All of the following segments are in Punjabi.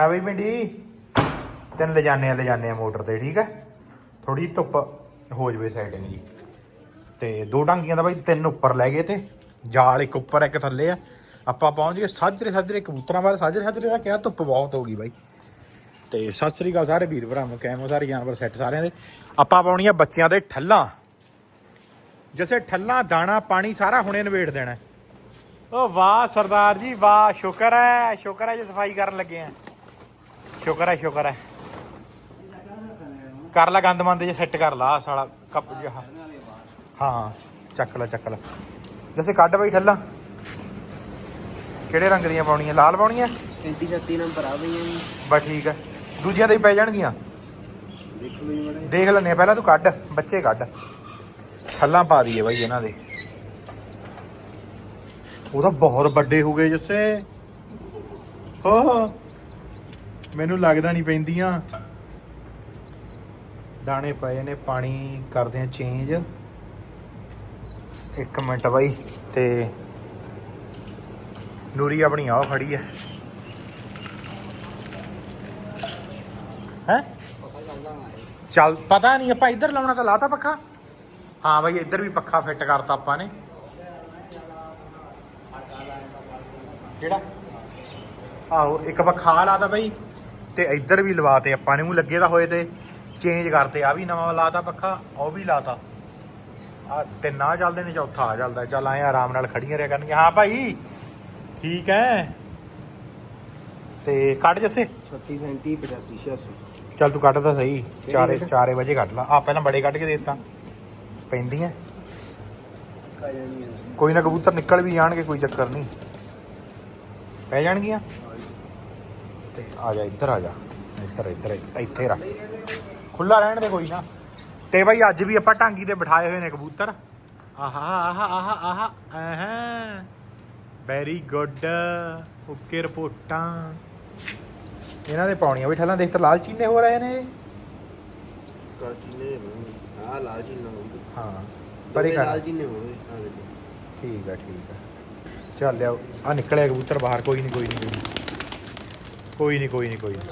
ਆ ਬਈ ਪਿੰਡੀ ਤੈਨੂੰ ਲੈ ਜਾਂਦੇ ਆ ਲੈ ਜਾਂਦੇ ਆ ਮੋਟਰ ਤੇ, ਠੀਕ ਹੈ ਥੋੜੀ ਧੁੱਪ ਹੋ ਜਵੇ ਸਾਈਡ ਜੀ ਤੇ ਦੋ ਟਾਂਗੀਆਂ ਦਾ ਬਾਈ, ਤਿੰਨ ਉੱਪਰ ਲੈ ਗਏ ਤੇ। ਜਾਲ ਇੱਕ ਉੱਪਰ, ਇੱਕ ਥੱਲੇ ਆ। ਆਪਾਂ ਪਹੁੰਚ ਗਏ, ਸਾਜਰੇ ਸਾਜਰੇ, ਕਬੂਤਰਾਂ ਵਾਲੇ। ਸਾਜਰੇ ਸਾਜਰੇ ਦਾ ਕਿਹਾ ਧੁੱਪ ਬਹੁਤ ਹੋ ਗਈ ਬਾਈ। ਤੇ ਸਤਿ ਸ੍ਰੀ ਅਕਾਲ ਸਾਰੇ ਵੀਰ ਭਰਾਵਾਂ, ਕੈਮੋ ਸਾਰੇ ਜਾਨਵਰ ਸੈੱਟ ਸਾਰਿਆਂ ਦੇ। ਆਪਾਂ ਪਾਉਣੀਆਂ ਬੱਚਿਆਂ ਦੇ ਠੱਲਾਂ। ਜਿਵੇਂ ਠੱਲਾਂ, ਦਾਣਾ, ਪਾਣੀ, ਸਾਰਾ ਹੁਣੇ ਨਵੇੜ ਦੇਣਾ। ਓ ਵਾਹ ਸਰਦਾਰ ਜੀ, ਵਾਹ। ਸ਼ੁਕਰ ਹੈ ਸ਼ੁਕਰ ਹੈ ਜੇ ਸਫ਼ਾਈ ਕਰਨ ਲੱਗੇ ਆ। ਸ਼ੁਕਰ ਹੈ ਸ਼ੁਕਰ ਹੈ। ਕਰ ਲੈ ਗੰਦ ਮੰਦ ਜੇ ਸੈੱਟ ਕਰ ਲਾ ਆਹ ਸਾਲਾ ਕੱਪ ਜਿਹਾ। ਹਾਂ ਚੱਕ ਲੈ ਚੱਕ ਲੈ। ਜੈਸੇ ਕੱਢ ਬਈ ਠੱਲਾਂ ਕਿਹੜੇ ਰੰਗ ਦੀਆਂ ਪਾਉਣੀਆਂ? ਲਾਲ ਪਾਉਣੀਆਂ? 37 36 ਨੰਬਰ ਆ ਗਈਆਂ ਜੀ ਬਸ ਠੀਕ ਹੈ। ਦੂਜੀਆਂ ਤੇ ਵੀ ਪੈ ਜਾਣਗੀਆਂ। ਦੇਖੋ ਜੀ ਮੜੇ ਦੇਖ ਲੈਣੇ ਪਹਿਲਾਂ ਤੂੰ ਕੱਢ ਬੱਚੇ ਕੱਢ। ਠੱਲਾਂ ਪਾ ਦਈਏ ਬਾਈ ਇਹਨਾਂ ਦੇ। ਉਹ ਤਾਂ ਬਹੁਤ ਵੱਡੇ ਹੋ ਗਏ ਜੱਸੇ। ਹੋ ਮੈਨੂੰ ਲੱਗਦਾ ਨਹੀਂ ਪੈਂਦੀਆਂ। ਦਾਣੇ ਪਏ ਨੇ, ਪਾਣੀ ਕਰਦੇ ਆ ਚੇਂਜ ਇੱਕ ਮਿੰਟ ਬਾਈ, ਤੇ ਨੂਰੀ ਆਪਣੀ ਆਹ ਖੜੀ ਹੈ। ਹੈ? ਚੱਲ, ਪਤਾ ਨਹੀਂ ਆਪਾਂ ਇੱਧਰ ਲਾਉਣਾ ਤਾਂ ਲਾਤਾ ਪੱਖਾ। ਹਾਂ ਬਾਈ, ਇੱਧਰ ਵੀ ਪੱਖਾ ਫਿੱਟ ਕਰਤਾ ਆਪਾਂ ਨੇ। ਕਿਹੜਾ? ਆਹੋ, ਇੱਕ ਪੱਖਾ ਲਾਤਾ ਬਾਈ। ਤੇ ਇੱਧਰ ਵੀ ਲਵਾਤੇ ਆਪਾਂ ਨੇ। ਉਹ ਲੱਗੇ ਤਾਂ ਹੋਏ ਤੇ ਚੇਂਜ ਕਰਤੇ। ਆ ਵੀ ਨਵਾਂ ਲਾਤਾ ਪੱਖਾ ਉਹ ਵੀ ਲਾਤਾ। ਆ ਤਿੰਨ ਆ ਚੱਲਦੇ ਨੇ ਚੌਥਾ ਆ ਚੱਲਦਾ। ਚੱਲ ਆਏ ਆਰਾਮ ਨਾਲ ਖੜੀਆਂ ਰਿਆ ਕਰਨਗੇ ਹਾਂ ਭਾਈ ਠੀਕ ਹੈ ਤੇ ਕੱਢ ਜੱਸੇ। 36 37 85 86 ਚੱਲ ਤੂੰ ਕੱਢ ਤਾਂ ਸਹੀ। ਚਾਰੇ ਕੱਢ? ਚਾਰੇ ਵਜੇ ਕੱਢ ਲਾ। ਆ ਪਹਿਲਾਂ ਬੜੇ ਕੱਢ ਕੇ ਦੇ ਦਿੱਤਾ। ਪੈਂਦੀਆਂ। ਕੋਈ ਨਾ ਕਬੂਤਰ ਨਿਕਲ ਵੀ ਜਾਣਗੇ ਕੋਈ ਚੱਕਰ ਨਹੀਂ। ਪੈ ਜਾਣਗੀਆਂ। ਤੇ ਆ ਜਾ ਇੱਧਰ ਆ ਜਾ। ਇੱਧਰ ਇੱਧਰ ਇੱਥੇ ਰੱਖ। ਖੁੱਲਾ ਰਹਿਣ ਦੇ ਕੋਈ ਨਾ। ਤੇ ਬਾਈ ਅੱਜ ਵੀ ਆਪਾਂ ਟਾਂਗੀ ਤੇ ਬਿਠਾਏ ਹੋਏ ਨੇ ਕਬੂਤਰ। ਆਹਾ ਆਹਾ ਆਹਾ ਆਹਾ। ਆਹਾਂ ਵੈਰੀ ਗੁੱਡ ਓਕੇ ਰਿਪੋਰਟਾਂ। ਇਹਨਾਂ ਦੇ ਪਾਉਣੀਆਂ ਵੀ ਠੱਲਾਂ ਦੇਖ ਤਾਂ ਲਾਲ ਚੀਨੇ ਹੋ ਰਹੇ ਨੇ। ਕਾ ਚੀਨੇ ਆ ਲਾਲ ਚੀਨਾ ਹੋ ਗਈ ਹਾਂ ਪਰੇ ਕਰ ਲਾਲ ਚੀਨੇ ਹੋ ਗਏ ਆ ਦੇਖੋ। ਠੀਕ ਆ ਠੀਕ ਆ। ਚੱਲ ਆ ਨਿਕਲਿਆ ਕਬੂਤਰ ਬਾਹਰ ਕੋਈ ਨਹੀਂ ਕੋਈ ਨਹੀਂ ਕੋਈ ਨਹੀਂ ਕੋਈ ਨਹੀਂ ਕੋਈ ਨਹੀਂ।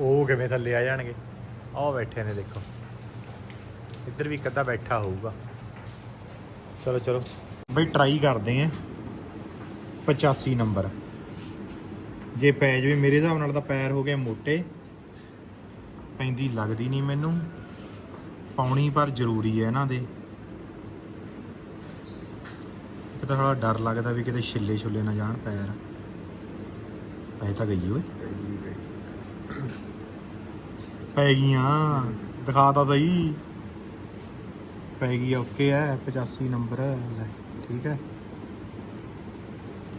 ਉਹ ਕਿਵੇਂ ਥੱਲੇ ਆ ਜਾਣਗੇ? ਆਹ ਬੈਠੇ ਨੇ ਦੇਖੋ। ਇੱਧਰ ਵੀ ਇੱਕ ਅੱਧਾ ਬੈਠਾ ਹੋਊਗਾ। ਚਲੋ ਚਲੋ। ਬਈ ਟਰਾਈ ਕਰਦੇ ਆਂ 85 ਨੰਬਰ। ਜੇ ਪੈ ਜਵੇ ਮੇਰੇ ਹਿਸਾਬ ਨਾਲ ਤਾਂ ਪੈਰ ਹੋ ਗਏ ਮੋਟੇ। ਪੈਂਦੀ ਲੱਗਦੀ ਨਹੀਂ ਮੈਨੂੰ। ਪਾਉਣੀ ਪਰ ਜ਼ਰੂਰੀ ਹੈ ਇਹਨਾਂ ਦੇ। ਇੱਕ ਤਾਂ ਥੋੜਾ ਡਰ ਲੱਗਦਾ ਵੀ ਕਿਤੇ ਛਿੱਲੇ ਛੁੱਲੇ ਨਾ ਜਾਣ ਪੈਰ। ਪੈ ਤਾਂ ਗਈ ਓਏ। ਪੈ ਗਈਆਂ, ਦਿਖਾ ਤਾਂ ਸਹੀ। ਪੈ ਗਈ ਓਕੇ ਹੈ 85 ਨੰਬਰ, ਲੈ, ਠੀਕ ਹੈ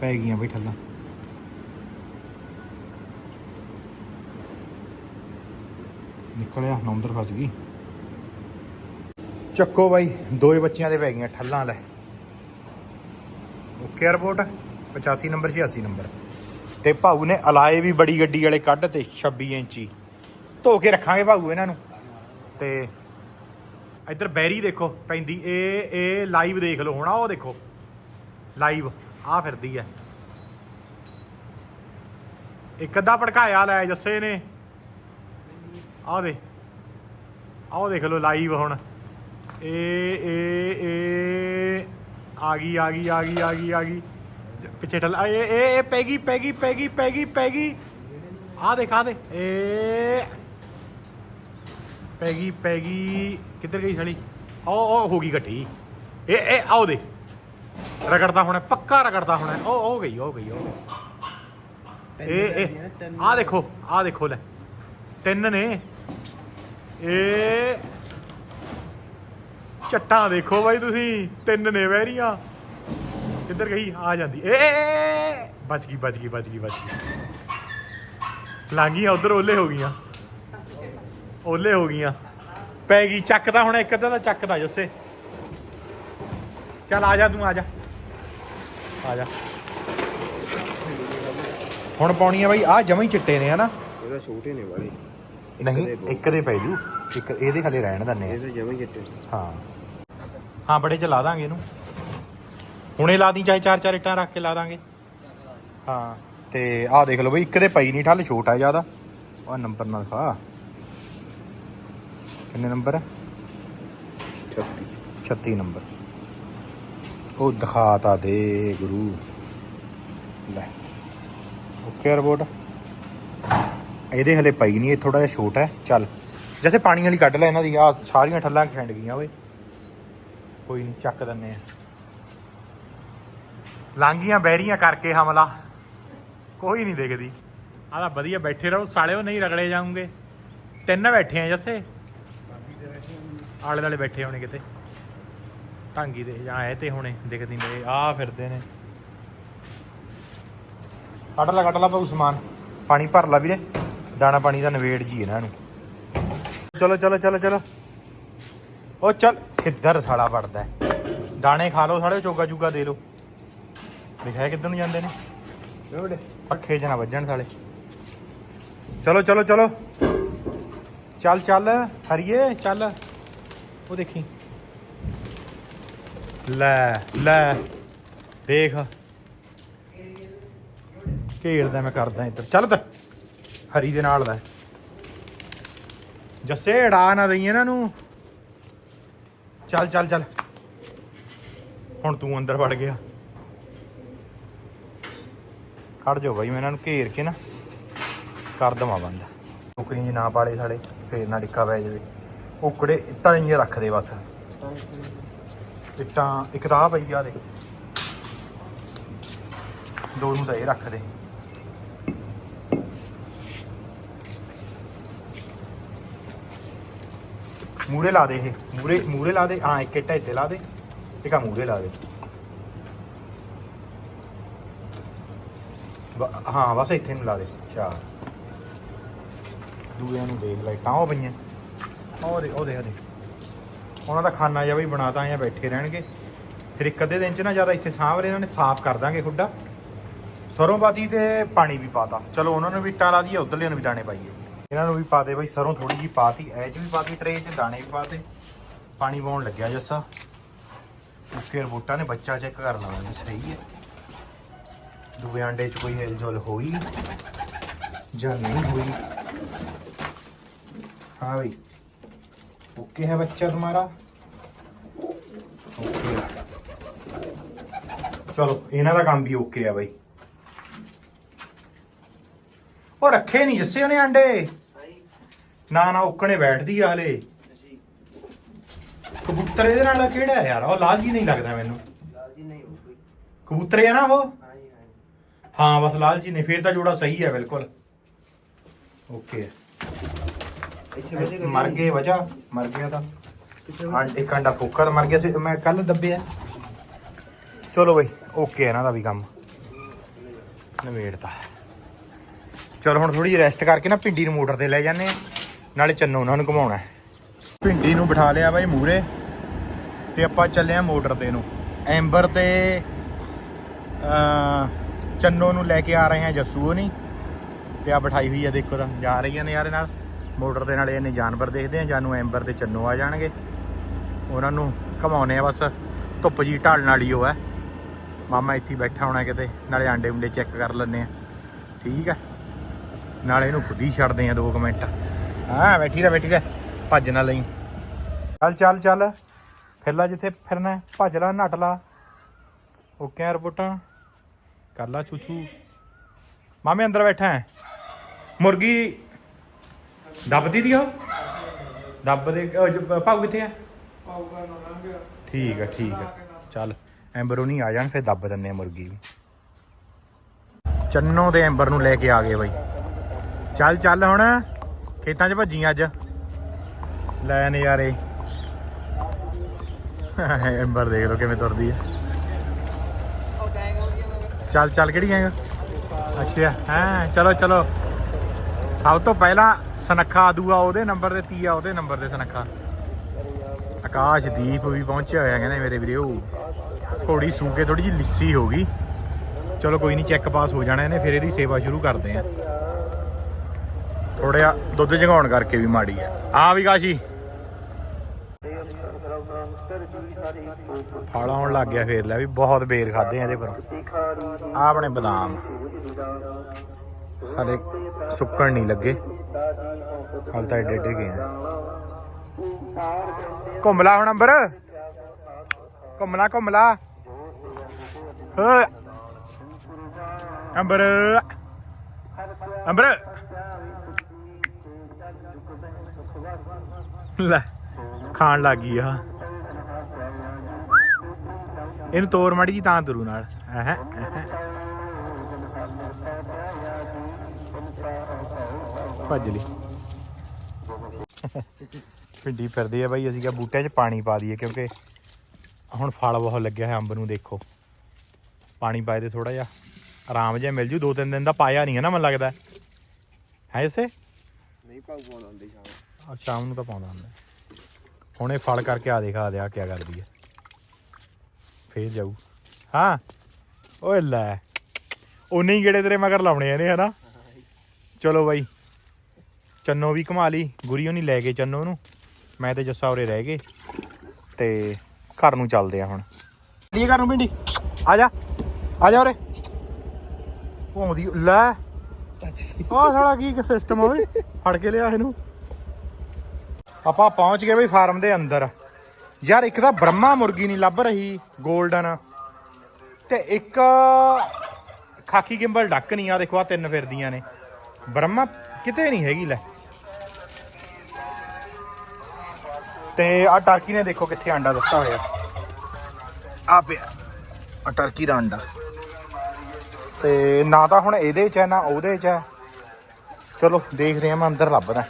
ਪੈ ਗਈਆਂ ਬਈ ਠੱਲਾਂ। ਨਿਕਲਿਆ, ਨੌਂਦਰ ਫਸ ਗਈ। ਚੱਕੋ ਬਾਈ ਦੋਏ ਬੱਚਿਆਂ ਦੇ ਪੈ ਗਈਆਂ ਠੱਲਾਂ, ਲੈ। Okay report 85 number 86 number. ਤੇ ਭਾਊ ਨੇ ਅਲਾਏ ਵੀ ਬੜੀ ਗੱਡੀ ਵਾਲੇ ਕੱਢ ਤੇ 26 ਇੰਚੀ ਧੋ ਕੇ ਰੱਖਾਂਗੇ ਭਾਊ ਇਹਨਾਂ ਨੂੰ। ਤੇ ਇੱਧਰ ਬੈਰੀ ਦੇਖੋ ਪੈਂਦੀ, ਇਹ ਇਹ ਲਾਈਵ ਦੇਖ ਲਓ ਹੁਣ, ਆਹ ਉਹ ਦੇਖੋ। ਲਾਈਵ ਆ ਫਿਰਦੀ ਐ ਇੱਕ ਅੱਧਾ ਭੜਕਾਇਆ ਲੈ ਜੱਸੇ ਨੇ। ਆਹ ਦੇ, ਆਹ ਦੇਖ ਲਓ ਲਾਈਵ ਹੁਣ। ਇਹ ਇਹ ਇਹ, ਆ ਗਈ ਆ ਗਈ ਆ ਗਈ ਆ ਗਈ ਆ ਗਈ। ਪਿੱਛੇ ਠਲ ਇਹ ਇਹ ਇਹ ਪੈ ਗਈ ਪੈ ਗਈ ਪੈ ਗਈ ਪੈ ਗਈ ਪੈ ਗਈ ਆ ਦੇਖ ਆ ਦੇ। ਇਹ ਪੈ ਗਈ ਪੈ ਗਈ ਕਿੱਧਰ ਗਈ ਸੜੀ ਉਹ ਉਹ ਹੋ ਗਈ ਇਕੱਠੀ ਇਹ ਇਹ ਆਓ ਦੇ। ਰਗੜਦਾ ਹੋਣਾ ਪੱਕਾ ਰਗੜਦਾ ਹੋਣਾ। ਉਹ ਉਹ ਗਈ ਉਹ ਗਈ ਉਹ ਗਈ। ਇਹ ਇਹ ਆ ਦੇਖੋ ਆ ਦੇਖੋ ਲੈ। ਤਿੰਨ ਨੇ। ਇਹ ਚੱਟਾਂ ਦੇਖੋ ਬਾਈ ਤੁਸੀਂ। ਤਿੰਨ ਨੇ ਵੈਰੀਆਂ। ਕਿੱਧਰ ਗਈ? ਆ ਜਾਂਦੀ। ਏ। ਬਚ ਗਈ ਬਚ ਗਈ ਬਚ ਗਈ ਬਚ ਗਈ। ਲਾਂਗੀਆਂ ਉਧਰ ਓਲੇ ਹੋ ਗਈਆਂ। ਓਲੇ ਹੋ ਗਈਆਂ। ਪੈ ਗਈ। ਚੱਕਦਾ ਹੁਣ ਇੱਕ ਅੱਧਾ ਦਾ ਚੱਕਦਾ ਜੱਸੇ। ਚੱਲ ਆ ਜਾ ਤੂੰ ਆ ਜਾ। ਆ ਜਾ। ਹੁਣ ਪਾਉਣੀ ਆ ਬਾਈ। ਆ ਜਮਾਂ ਹੀ ਚਿੱਟੇ ਨੇ ਹਨਾ? ਇਹਦਾ ਛੋਟੇ ਨੇ ਵਾਲੇ ਨਹੀਂ ਇੱਕ ਦੇ ਪੈ ਜੂ। ਇੱਕ ਇਹਦੇ ਖਾਲੀ ਰਹਿਣ ਦੰਨੇ ਇਹ ਤਾਂ ਜਮੇ ਜੱਟੇ ਹਾਂ। ਹਾਂ ਬੜੇ ਚ ਲਾ ਦਾਂਗੇ ਇਹਨੂੰ। ਹੁਣੇ ਲਾ ਦੀ, ਚਾਹੇ ਚਾਰ ਚਾਰ ਇੱਟਾਂ ਰੱਖ ਕੇ ਲਾ ਦਾਂਗੇ। ਹਾਂ, ਤੇ ਆਹ ਦੇਖ ਲਓ ਬਈ, ਇੱਕ ਦੇ ਪਈ ਨਹੀਂ ਠੱਲ, ਛੋਟਾ ਜ਼ਿਆਦਾ। ਆਹ ਨੰਬਰ ਨਾ ਦਿਖਾ ਕਿੰਨੇ ਨੰਬਰ ਹੈ 36 36 ਨੰਬਰ। ਉਹ ਦਿਖਾਤਾ ਦੇ ਗੁਰੂ। ਲੈ, ਓਕੇ ਰਿਪੋਰਟ ਇਹਦੇ ਹਲੇ ਪਈ ਨਹੀਂ ਇਹ ਥੋੜਾ ਜਿਹਾ ਛੋਟਾ ਹੈ। ਚੱਲ, ਜੈਸੇ ਪਾਣੀ ਵਾਲੀ ਕੱਢ ਲੈ ਇਹਨਾਂ ਦੀ ਆ ਸਾਰੀਆਂ ਠੱਲਾਂ ਖਿੰਡ ਗਈਆਂ ਓਏ। ਕੋਈ ਨਹੀਂ ਚੱਕ ਦਿੰਨੇ ਆ। ਲਾਂਗੀਆਂ ਬਹਿਰੀਆਂ ਕਰਕੇ ਹਮਲਾ। ਕੋਈ ਨਹੀਂ ਦੇਖਦੀ। ਆਹ ਤਾਂ ਵਧੀਆ ਬੈਠੇ ਰਹੋ ਸਾਲਿਓ ਨਹੀਂ ਰਗੜੇ ਜਾਉਂਗੇ ਤਿੰਨ ਬੈਠੇ ਆ ਜੱਸੇ। ਆਲੇ ਦੁਆਲੇ ਬੈਠੇ ਹੋਣੇ ਕਿਤੇ। ਢਾਂਗੀ ਦੇ ਜਾਂ ਇਹ ਤੇ ਹੋਣੇ ਦਿਖਦੀ ਮੇਰੇ ਆ ਫਿਰਦੇ ਨੇ। ਕੱਢ ਲਾ ਕੱਢ ਲਾ ਭਾਉ ਸਮਾਨ। ਪਾਣੀ ਭਰ ਲਾ ਵੀਰੇ। ਦਾਣਾ ਪਾਣੀ ਦਾ ਨਵੇੜ ਜੀ ਇਹਨਾਂ ਨੂੰ। ਚਲੋ ਚਲੋ ਚਲੋ ਚਲੋ। ਉਹ ਚੱਲ ਕਿੱਧਰ ਸਾਲਾ ਵੜਦਾ? ਦਾਣੇ ਖਾ ਲਓ ਸਾਲੇ ਚੋਗਾ ਚੂਗਾ ਦੇ ਲਓ। ਦਿਖਾਇਆ ਕਿੱਧਰ ਨੂੰ ਜਾਂਦੇ ਨੇ? ਲੋੜੇ ਪੱਖੇ ਚ ਨਾ ਵੱਜਣ ਸਾਲੇ। ਚਲੋ ਚਲੋ ਚਲੋ। ਚੱਲ ਚੱਲ ਹਰੀਏ ਚੱਲ। ਉਹ ਦੇਖੀ। ਲੈ ਲੈ। ਦੇਖ। ਘੇਰਦਾ ਮੈਂ ਕਰਦਾ ਇੱਧਰ। ਚੱਲ ਤੇ। ਹਰੀ ਦੇ ਨਾਲ ਦਾ ਜੱਸੇ ੜਾ ਨਾ ਦਈ ਇਹਨਾਂ ਨੂੰ। ਚੱਲ ਚੱਲ ਚੱਲ। ਹੁਣ ਤੂੰ ਅੰਦਰ ਵੜ ਗਿਆ। ਖੜ ਜਾਓ ਬਾਈ, ਮੈਂ ਇਹਨਾਂ ਨੂੰ ਘੇਰ ਕੇ ਨਾ ਕਰ ਦਵਾਂ ਬੰਦ। ਟੋਕਰੀ ਜੀ ਨਾ ਪਾਲੇ ਸਾਲੇ ਫੇਰ ਨਾ ਡਿੱਕਾ ਪੈ ਜਾਵੇ। ਉਕੜੇ ਇੱਟਾਂ ਹੀ ਰੱਖਦੇ ਬਸ। ਇੱਟਾਂ, ਇੱਕ ਤਾਂ ਆਹ ਪਈ ਆ ਦੇਖ। ਦੋ ਨੂੰ ਤਾਂ ਇਹ ਰੱਖਦੇ ਮੂਰੇ ਲਾ ਦੇ ਇਹ। ਮੂਰੇ ਮੂਰੇ ਲਾ ਦੇ। ਹਾਂ, ਇੱਕ ਇੱਟਾ ਇੱਥੇ ਲਾ ਦੇ। ਇੱਕ ਆ ਮੂਰੇ ਲਾ ਦੇ। ਬ- ਹਾਂ, ਬਸ ਇੱਥੇ ਨੂੰ ਲਾ ਦੇ, ਚਾਰ। ਦੂਜਿਆਂ ਨੂੰ ਦੇਖ ਲਾਈਟਾਂ ਉਹ ਪਈਆਂ। ਉਹ ਦੇ ਉਹ ਦੇ ਉਹ ਦੇ। ਉਹਨਾਂ ਦਾ ਖਾਨਾ ਜਿਹਾ ਵੀ ਬਣਾਤਾ ਜਾਂ ਬੈਠੇ ਰਹਿਣਗੇ। ਫਿਰ ਇੱਕ ਅੱਧੇ ਦਿਨ ਚ ਨਾ ਜ਼ਿਆਦਾ ਇੱਥੇ ਸਾਂਭ ਰਹੇ ਇਹਨਾਂ ਨੇ ਸਾਫ਼ ਕਰ ਦਾਂਗੇ ਖੁੱਡਾ। ਸਰੋਂ ਪਾਤੀ ਤੇ ਪਾਣੀ ਵੀ ਪਾਤਾ। ਚਲੋ, ਉਹਨਾਂ ਨੂੰ ਵੀ ਇੱਟਾਂ ਲਾ ਦਈਏ ਉਧਰਲਿਆਂ ਨੂੰ ਵੀ ਦਾਣੇ ਪਾਈਏ। ਇਹਨਾਂ ਨੂੰ ਵੀ ਪਾ ਦੇ ਬਈ, ਸਰੋਂ ਥੋੜੀ ਜੀ ਪਾਤੀ ਐ ਚ ਵੀ ਪਾਤੀ, ਟਰੇ ਚ ਦਾਣੇ ਵੀ ਪਾਤੇ। ਪਾਣੀ ਪਾਉਣ ਲੱਗਿਆ ਜੱਸਾ। ਫਿਰ ਰਿਪੋਰਟਾਂ ਨੇ ਬੱਚਾ ਚੈੱਕ ਕਰ ਲਵਾਂਗੇ ਸਹੀ ਹੈ। ਦੂਏ ਅੰਡੇ 'ਚ ਕੋਈ ਹਿਲਜੁਲ ਹੋਈ ਜਾਂ ਨਹੀਂ ਹੋਈ हाँ भाई ओके है बच्चा तुम्हारा ओके ਚਲੋ ਇਹਨਾਂ ਦਾ ਕੰਮ ਵੀ ਓਕੇ ਆ ਬਾਈ ਉਹ ਰੱਖੇ ਨਹੀਂ ਜੱਸੇ ਉਹਨੇ ਆਂਡੇ ਨਾ ਨਾ ਉੱਕਣੇ ਬੈਠਦੀ ਆ ਹਲੇ ਕਬੂਤਰ ਇਹਦੇ ਨਾਲ ਕਿਹੜਾ ਹੈ ਯਾਰ ਉਹ ਲਾਲ ਜੀ ਨਹੀਂ ਲੱਗਦਾ ਮੈਨੂੰ ਲਾਜੀ ਨਹੀਂ ਹੋ ਕੋਈ ਕਬੂਤਰ ਹੈ ਨਾ ਉਹ ਹਾਂ ਹਾਂ ਹਾਂ ਬਸ ਲਾਲ ਜੀ ਨੇ ਫੇਰ ਤਾਂ ਜੋੜਾ ਸਹੀ ਹੈ ਬਿਲਕੁਲ। ਓਕੇ। ਇੱਥੇ ਮਰ ਗਏ ਵਜਾ ਮਰ ਗਿਆ ਤਾਂ। ਅੰਡ ਇੱਕ ਅੰਡਾ ਫੋਕਰ ਮਰ ਗਿਆ ਸੀ ਮੈਂ ਕੱਲ ਦੱਬਿਆ। ਚਲੋ ਬਈ ਓਕੇ ਇਹਨਾਂ ਦਾ ਵੀ ਕੰਮ। ਨਵੇੜਤਾ ਚਲੋ ਹੁਣ ਥੋੜੀ ਰੈਸਟ ਕਰਕੇ ਨਾ ਪਿੰਡੀ ਨੂੰ ਮੋਟਰ ਤੇ ਲੈ ਜਾਂਦੇ ਆ ਨਾਲੇ ਚੰਨੋ ਉਹਨਾਂ ਨੂੰ ਘਮਾਉਣਾ ਹੈ। ਪਿੰਡੀ ਨੂੰ ਬਿਠਾ ਲਿਆ ਬਾਈ ਮੂਰੇ ਤੇ ਆਪਾਂ ਚੱਲੇ ਆ ਮੋਟਰ ਤੇ ਨੂੰ। ਐਂਬਰ ਤੇ ਅ ਚੰਨੋ ਨੂੰ ਲੈ ਕੇ ਆ ਰਹੇ ਆ ਜੱਸੂ ਹੋਣੀ ਤੇ ਆ ਬਿਠਾਈ ਹੋਈ ਆ ਦੇਖੋ ਤਾਂ ਜਾ ਰਹੀਆਂ ਨੇ ਯਾਰ ਨਾਲ। ਮੋਟਰ ਦੇ ਨਾਲ ਇਹਨੇ ਜਾਨਵਰ ਦੇਖਦੇ ਆ ਜਾਨੂੰ ਐਂਬਰ ਤੇ ਚੰਨੋ ਆ ਜਾਣਗੇ। ਉਹਨਾਂ ਨੂੰ ਘਮਾਉਨੇ ਆ ਬਸ। ਧੁੱਪ ਜੀ ਢਾਲਣ ਵਾਲੀ ਉਹ ਹੈ। ਮਾਮਾ ਇੱਥੇ ਬੈਠਾ ਹੋਣਾ ਕਿਤੇ, ਨਾਲੇ ਆਂਡੇ ਉਂਡੇ ਚੈੱਕ ਕਰ ਲੈਣੇ ਆ। ਠੀਕ ਹੈ ਨਾਲੇ ਇਹਨੂੰ ਖੁਦ ਹੀ ਛੱਡਦੇ ਆ 2 ਮਿੰਟ। ਹਾਂ, ਬੈਠੀ ਰਹਿ ਬੈਠੀ ਰਹਿ। ਭੱਜ ਨਾ ਲਈ। ਚੱਲ ਚੱਲ ਚੱਲ। ਫਿਰ ਲਾ ਜਿੱਥੇ ਫਿਰਨਾ ਭੱਜ ਲਾ ਨੱਟ ਲਾ। ਓਕੇ ਰਿਪੋਰਟਾਂ। ਕਰ ਲਾ ਚੂਚੂ ਮਾਮੇ ਅੰਦਰ ਬੈਠਾ ਹੈ। ਮੁਰਗੀ ਦੱਬਦੀ ਦੀ ਉਹ? ਦੱਬ ਦੇ ਉਹ ਜ- ਭਾਊ ਕਿੱਥੇ ਆ? ਪਾਉਗਾ ਨਾ ਲੰਘ ਠੀਕ ਆ ਠੀਕ ਆ। ਚੱਲ ਐਂਬਰੋਂ ਨਹੀਂ ਆ ਜਾਣ ਫਿਰ ਦੱਬ ਦਿੰਨੇ ਆ ਮੁਰਗੀ ਵੀ ਚੰਨੋ ਤੇ ਐਂਬਰ ਨੂੰ ਲੈ ਕੇ ਆ ਗਏ ਬਾਈ। ਚੱਲ ਚੱਲ ਹੁਣ ਖੇਤਾਂ 'ਚ ਭੱਜੀ ਅੱਜ। ਲੈ ਨਜ਼ਾਰੇ। ਐਂਬਰ ਦੇਖ ਲਓ ਕਿਵੇਂ ਤੁਰਦੀ ਆ। ਚੱਲ ਚੱਲ ਕਿਹੜੀ ਗੈਂਗ ਅੱਛਾ, ਹਾਂ, ਚਲੋ ਚਲੋ। ਸਭ ਤੋਂ ਪਹਿਲਾਂ ਸਨੱਖਾ ਆਦੂਆ ਉਹਦੇ ਨੰਬਰ ਤੇ, ਤੀਆ ਉਹਦੇ ਨੰਬਰ ਤੇ ਸਨੱਖਾ। ਆਕਾਸ਼ਦੀਪ ਵੀ ਪਹੁੰਚਿਆ ਹੋਇਆ ਕਹਿੰਦੇ ਮੇਰੇ ਵੀਰੇ ਉਹ ਘੋੜੀ ਸੂ ਕੇ ਥੋੜੀ ਜਿਹੀ ਲਿੱਸੀ ਹੋ ਗਈ। ਚਲੋ, ਕੋਈ ਨਹੀਂ ਚੈੱਕ ਪਾਸ ਹੋ ਜਾਣਾ ਇਹਨੇ, ਫਿਰ ਇਹਦੀ ਸੇਵਾ ਸ਼ੁਰੂ ਕਰਦੇ ਆ ਥੋੜਿਆ ਦੁੱਧ ਜਗਾਉਣ ਕਰਕੇ ਵੀ ਮਾੜੀ ਆ ਆ ਵੀ ਕਾਸ਼ੀ। ਫਲ ਆਉਣ ਲੱਗ ਗਿਆ ਫੇਰ ਲੈ ਵੀ ਬਹੁਤ ਬੇਰ ਖਾਦੇ ਆ ਇਹਦੇ ਪਰ। ਆਪਣੇ ਬਦਾਮ। ਹਾਲੇ ਸੁੱਕਣ ਨਹੀਂ ਲੱਗੇ। ਹਾਲ ਤਾਂ ਏਡੇ ਏਡੇ ਗਏ ਆ। ਘੁੰਮ ਲਾ ਹੁਣ ਅੰਬਰ। ਘੁੰਮ ਲਾ ਘੁੰਮ ਲਾ ਅੰਬਰ। ਅੰਬਰ। ਲੈ, ਖਾਣ ਲੱਗੀ ਆ। ਇਹਨੂੰ ਤੋਰ ਮੜੀ ਜੀ ਤਾਂ ਤੁਰੂ ਨਾਲ। ਐਹ ਭੱਜ ਲਈ। ਭਿੰਡੀ ਫਿਰਦੀ ਆ ਬਾਈ ਅਸੀਂ ਕਿਹਾ ਬੂਟਿਆਂ 'ਚ ਪਾਣੀ ਪਾ ਦਈਏ ਕਿਉਂਕਿ ਹੁਣ ਫਲ ਬਹੁਤ ਲੱਗਿਆ ਹੈ ਅੰਬ ਨੂੰ ਦੇਖੋ। ਪਾਣੀ ਪਾਏ ਤੇ ਥੋੜਾ ਜਿਹਾ ਆਰਾਮ ਜਿਹਾ ਮਿਲ ਜੂ। ਦੋ ਤਿੰਨ ਦਿਨ ਦਾ ਪਾਇਆ ਨਹੀਂ ਹੈ ਨਾ ਮਨ ਲੱਗਦਾ। ਹੈ ਇਸੇ? ਨਹੀਂ ਭਾਉ ਪਾਉਂਦਾ ਹੁੰਦੇ ਸ਼ਾਮ ਆ ਸ਼ਾਮ ਨੂੰ ਤਾਂ ਪਾਉਂਦਾ ਹੁੰਦਾ। ਹੁਣ ਇਹ ਫਲ ਕਰਕੇ ਆ ਦੇਖਾ ਦਿਆ ਕਿਆ ਕਰਦੀ ਹੈ। ਫੇਰ ਜਾਊ। ਹਾਂ ਓਏ ਲੈ ਉਨੇ ਹੀ ਗੇੜੇ ਤੇਰੇ ਮਗਰ ਲਾਉਣੇ ਇਹਨੇ ਹਨਾ? ਚਲੋ ਬਾਈ ਚੰਨੋ ਵੀ ਘੁਮਾ ਲਈ ਗੁਰੀਓ ਨਹੀਂ ਲੈ ਗਏ ਚੰਨੋ ਨੂੰ। ਮੈਂ ਤੇ ਜੱਸਾ ਉਰੇ ਰਹਿ ਗਏ ਤੇ ਘਰ ਨੂੰ ਚੱਲਦੇ ਆ ਹੁਣ। ਲੀਏ ਘਰ ਨੂੰ ਪਿੰਡੀ ਆ ਜਾ ਆ ਜਾ ਉਰੇ। ਭੌਂਦੀ ਲੈ। ਆਹ ਸਾਲਾ ਕੀ ਸਿਸਟਮ ਓਏ। ਫੜ ਕੇ ਲਿਆ ਇਹਨੂੰ। ਆਪਾਂ ਪਹੁੰਚ ਗਏ ਬਈ ਫਾਰਮ ਦੇ ਅੰਦਰ। ਯਾਰ ਇੱਕ ਤਾਂ ਬ੍ਰਹਮਾ ਮੁਰਗੀ ਨਹੀਂ ਲੱਭ ਰਹੀ 골ਡਨ ਤੇ ਇੱਕ ਖਾਕੀ ਗਿੰਬਲ ਡੱਕ ਨਹੀਂ ਆ ਦੇਖੋ ਆ ਤਿੰਨ ਫਿਰਦੀਆਂ ਨੇ। ਬ੍ਰਹਮਾ ਕਿਤੇ ਨਹੀਂ ਹੈਗੀ, ਲੈ। ਤੇ ਆ ਟਰਕੀ ਨੇ ਦੇਖੋ ਕਿੱਥੇ ਆਂਡਾ ਦਿੱਤਾ ਹੋਇਆ। ਆ ਪਿਆ ਆ ਟਰਕੀ ਦਾ ਆਂਡਾ ਤੇ ਨਾ ਤਾਂ ਹੁਣ ਇਹਦੇ ਚ ਹੈ, ਨਾ ਉਹਦੇ ਚ ਹੈ। ਚਲੋ, ਦੇਖਦੇ ਆ ਮੈਂ ਅੰਦਰ ਲੱਭਦਾ।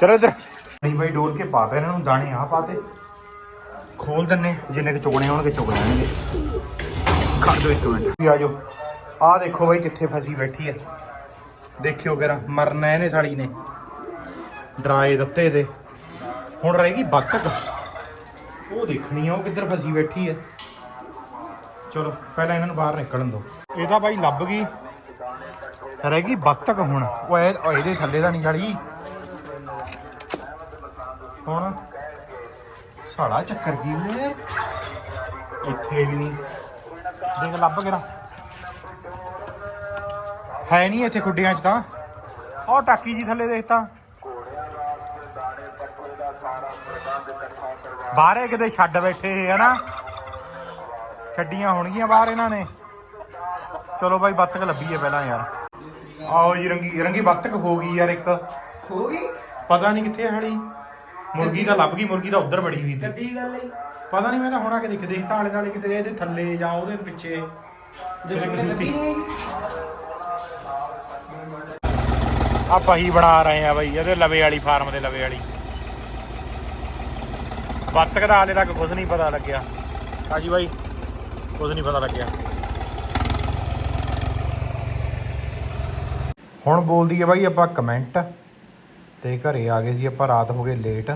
ਚਲੋ ਇੱਧਰ। ਨਹੀਂ ਬਾਈ ਡੋਲ ਕੇ ਪਾਤਾ ਇਹਨਾਂ ਨੂੰ ਦਾਣੇ ਆ ਪਾਤੇ ਖੋਲ ਦਿੰਨੇ, ਜਿੰਨੇ ਕਿ ਚੁਗਣੇ ਹੋਣਗੇ ਚੁਗ ਲੈਣਗੇ ਖੜ ਦੋ ਇੱਕ ਮਿੰਟ। ਆ ਜਾਓ। ਆ ਦੇਖੋ ਬਾਈ ਕਿੱਥੇ ਫਸੀ ਬੈਠੀ ਹੈ ਦੇਖਿਓ ਕਿਰਾ ਮਰਨਾ ਇਹਨੇ ਸਾਲੀ ਨੇ। ਡਰਾਏ ਦਿੱਤੇ ਤੇ ਹੁਣ ਰਹੇਗੀ ਬੱਤਕ ਉਹ ਦੇਖਣੀ ਆ, ਉਹ ਕਿੱਧਰ ਫਸੀ ਬੈਠੀ ਹੈ ਚਲੋ, ਪਹਿਲਾਂ ਇਹਨਾਂ ਨੂੰ ਬਾਹਰ ਨਿਕਲਣ ਦਿਓ। ਇਹ ਤਾਂ ਬਾਈ ਲੱਭ ਗਈ। ਰਹਿ ਗਈ ਬੱਤਕ ਹੁਣ। ਉਹ ਇਹਦੇ ਥੱਲੇ ਦਾ ਨਹੀਂ ਚੜੀ ਹੁਣ ਸਾੜਾ ਚੱਕਰ ਕੀ ਹੋਇਆ ਇੱਥੇ ਵੀ ਨਹੀਂ। ਦੇਖ ਲੱਭ ਕਿਹੜਾ ਹੈ ਨਹੀਂ ਇੱਥੇ ਖੁੱਡੀਆਂ 'ਚ ਤਾਂ। ਉਹ ਟਾਕੀ ਜੀ ਥੱਲੇ ਦੇਖ ਤਾਂ। ਬਾਹਰੇ ਕਿਤੇ ਛੱਡ ਬੈਠੇ ਇਹ ਹਨਾ? ਛੱਡੀਆਂ ਹੋਣਗੀਆਂ ਬਾਹਰ ਇਹਨਾਂ ਨੇ। ਚਲੋ ਬਾਈ ਬੱਤਕ ਲੱਭੀ ਹੈ ਪਹਿਲਾਂ ਯਾਰ। ਆਓ ਜੀ ਰੰਗੀ ਰੰਗੀ ਬੱਤਕ ਹੋ ਗਈ ਯਾਰ ਇੱਕ। ਹੋ ਗਈ? ਪਤਾ ਨਹੀਂ ਕਿੱਥੇ ਹੜੀ ਮੁਰਗੀ ਤਾਂ ਲੱਭ ਗਈ ਮੁਰਗੀ ਤਾਂ ਉੱਧਰ ਬੜੀ ਹੋਈ ਸੀ। ਕੱਦੀ ਗੱਲ ਹੈ ਪਤਾ ਨਹੀਂ ਮੈਂ ਤਾਂ ਹੁਣ ਆ ਕੇ ਦੇਖ ਦੇਖਤਾ ਆਲੇ ਦਾਲੇ ਕਿਤੇ ਇਹਦੇ ਥੱਲੇ ਜਾਂ ਉਹਦੇ ਪਿੱਛੇ। ਆਪਾਂ ਹੀ ਬਣਾ ਰਹੇ ਆ ਬਾਈ ਇਹਦੇ ਲਵੇ ਵਾਲੀ ਫਾਰਮ ਦੇ ਲਵੇ ਵਾਲੀ। ਬੱਤਕ ਦਾ ਹਾਲੇ ਤੱਕ ਕੁਝ ਨਹੀਂ ਪਤਾ ਲੱਗਿਆ। ਹਾਂਜੀ ਬਾਈ ਕੁਝ ਨਹੀਂ ਪਤਾ ਲੱਗਿਆ। ਹੁਣ ਬੋਲਦੀ ਹੈ ਬਾਈ ਆਪਾਂ ਕਮੈਂਟ ਤੇ ਘਰੇ ਆ ਗਏ ਸੀ ਆਪਾਂ, ਰਾਤ ਹੋ ਗਏ ਲੇਟ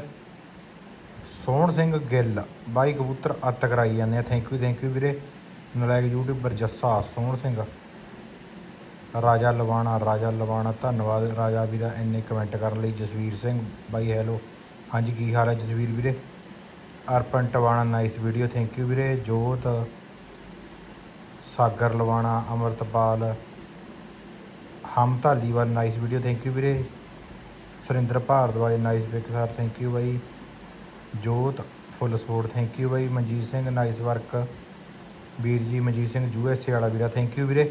ਸੋਹਣ ਸਿੰਘ ਗਿੱਲ, ਬਾਈ ਕਬੂਤਰ ਅੱਤ ਕਰਾਈ ਜਾਂਦੇ ਆ। ਥੈਂਕ ਯੂ ਥੈਂਕ ਯੂ ਵੀਰੇ। ਨਲਾਇਕ ਯੂਟਿਊਬਰ ਜੱਸਾ ਸੋਹਣ ਸਿੰਘ। ਰਾਜਾ ਲਵਾਣਾ ਰਾਜਾ ਲਵਾਣਾ, ਧੰਨਵਾਦ। ਰਾਜਾ ਵੀਰਾ ਇੰਨੇ ਕਮੈਂਟ ਕਰਨ ਲਈ। ਜਸਵੀਰ ਸਿੰਘ, ਬਾਈ ਹੈਲੋ ਹਾਂਜੀ, ਕੀ ਹਾਲ ਹੈ ਜਸਵੀਰ ਵੀਰੇ? Arpan Tiwana nice video thank you ਵੀਰੇ। ਜੋਤ, ਸਾਗਰ ਲਵਾਣਾ, ਅਮਰਤਪਾਲ, ਹਮ Dhaliwal nice video thank you ਵੀਰੇ। Surinder Bhardwaj nice pic sir thank you by. Jot full support thank you by. Manjit Singh nice work ਵੀਰ ਜੀ Manjit Singh U S A ਵਾਲਾ ਵੀਰਾ ਥੈਂਕ ਯੂ ਵੀਰੇ।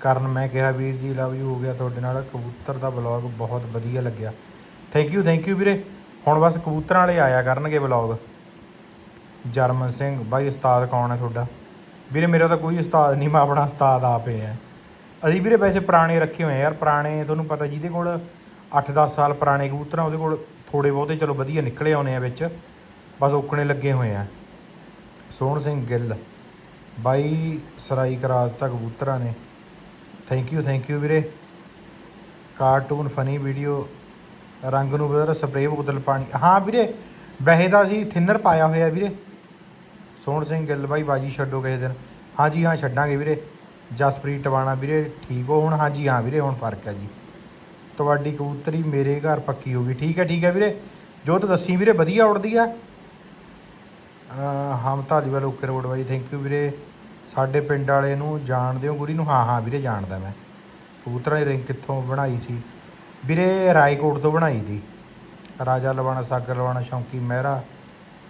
ਕਰਨ ਮੈਂ ਕਿਹਾ ਵੀਰ ਜੀ ਲਵ ਯੂ ਹੋ ਗਿਆ ਤੁਹਾਡੇ ਨਾਲ। ਕਬੂਤਰ ਦਾ ਵਲੌਗ ਬਹੁਤ ਵਧੀਆ ਲੱਗਿਆ। ਥੈਂਕ ਯੂ ਥੈਂਕ ਯੂ ਵੀਰੇ। ਹੁਣ ਬਸ ਕਬੂਤਰਾਂ ਵਾਲੇ ਆਇਆ ਕਰਨਗੇ ਵਲੌਗ ਜਰਮਨ ਸਿੰਘ ਬਾਈ ਉਸਤਾਦ ਕੌਣ ਹੈ ਤੁਹਾਡਾ? ਵੀਰੇ ਮੇਰਾ ਤਾਂ ਕੋਈ ਉਸਤਾਦ ਨਹੀਂ, ਮੈਂ ਆਪਣਾ ਉਸਤਾਦ ਆਪੇ ਹੈ। ਅਸੀਂ ਵੀਰੇ ਵੈਸੇ ਪੁਰਾਣੇ ਰੱਖੇ ਹੋਏ ਯਾਰ, ਪੁਰਾਣੇ ਤੁਹਾਨੂੰ ਪਤਾ ਜਿਹਦੇ ਕੋਲ 8-10 ਸਾਲ ਪੁਰਾਣੇ ਕਬੂਤਰ ਆ, ਉਹਦੇ ਕੋਲ ਥੋੜੇ ਬਹੁਤੇ ਚਲੋ ਵਧੀਆ ਨਿਕਲੇ ਆਉਨੇ ਆ ਵਿੱਚ, ਬਸ ਓਕਣੇ ਲੱਗੇ ਹੋਏ ਆ। ਸੋਹਣ ਸਿੰਘ ਗਿੱਲ, ਬਾਈ ਸਰਾਈ ਕਰਾ ਦਿੱਤਾ ਕਬੂਤਰਾਂ ਨੇ। ਥੈਂਕ ਯੂ ਥੈਂਕ ਯੂ ਵੀਰੇ। ਕਾਰਟੂਨ ਫਨੀ ਵੀਡੀਓ ਰੰਗ ਨੂੰ ਬਦਲ ਸਪਰੇਅ ਬੋਤਲ ਪਾਣੀ। ਹਾਂ ਵੀਰੇ, ਵੈਸੇ ਤਾਂ ਅਸੀਂ ਥਿਨਰ ਪਾਇਆ ਹੋਇਆ ਵੀਰੇ। ਸੋਹਣ ਸਿੰਘ ਗਿੱਲ ਬਾਈ, ਬਾਜੀ ਛੱਡੋ ਕਿਸੇ ਦਿਨ। ਹਾਂਜੀ, ਹਾਂ, ਛੱਡਾਂਗੇ ਵੀਰੇ। ਜਸਪ੍ਰੀਤ ਟਵਾਣਾ ਵੀਰੇ, ਠੀਕ ਹੋ ਹੁਣ? ਹਾਂਜੀ, ਹਾਂ ਵੀਰੇ, ਹੁਣ ਫ਼ਰਕ ਹੈ ਜੀ। ਤੁਹਾਡੀ ਕਬੂਤਰੀ ਮੇਰੇ ਘਰ ਪੱਕੀ ਹੋ ਗਈ। ਠੀਕ ਹੈ ਠੀਕ ਹੈ ਵੀਰੇ। ਜੋ ਤਾਂ ਦੱਸੀ ਵੀਰੇ, ਵਧੀਆ ਉੜਦੀ ਆ? ਅਹ ਹਮ ਧਾਲੀਵਾਲ ਓਕੇ ਰੋਡ ਬਾਈ ਥੈਂਕ ਯੂ ਵੀਰੇ। ਸਾਡੇ ਪਿੰਡ ਵਾਲੇ ਨੂੰ ਜਾਣਦੇ ਹੋ ਗੁਰੀ ਨੂੰ? ਹਾਂ ਹਾਂ ਵੀਰੇ, ਜਾਣਦਾ ਮੈਂ। ਕਬੂਤਰਾਂ ਦੀ ਰਿੰਗ ਕਿੱਥੋਂ ਬਣਾਈ ਸੀ? ਵੀਰੇ, ਰਾਏਕੋਟ ਤੋਂ ਬਣਾਈ ਦੀ। ਰਾਜਾ ਲਵਾਣਾ, ਸਾਗਰ ਲਵਾਣਾ, ਸ਼ੌਂਕੀ ਮਹਿਰਾ,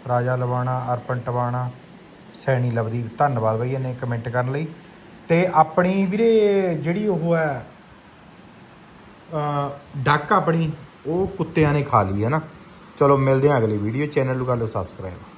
ਰਾਜਾ ਲਵਾਣਾ ਅਰਪਣ ਟਵਾਣਾ, ਸੈਣੀ ਲਵਦੀਪ। ਧੰਨਵਾਦ ਬਈ ਇਹਨੇ ਕਮੈਂਟ ਕਰਨ ਲਈ। ਤੇ ਆਪਣੀ ਵੀਰੇ, ਜਿਹੜੀ ਉਹ ਹੈ ਡੱਕ ਆਪਣੀ, ਉਹ ਕੁੱਤਿਆਂ ਨੇ ਖਾ ਲਈ ਹੈ ਨਾ। ਚਲੋ ਮਿਲਦੇ ਹਾਂ ਅਗਲੀ ਵੀਡੀਓ ਚੈਨਲ ਨੂੰ ਕਰ ਲਓ ਸਬਸਕ੍ਰਾਈਬ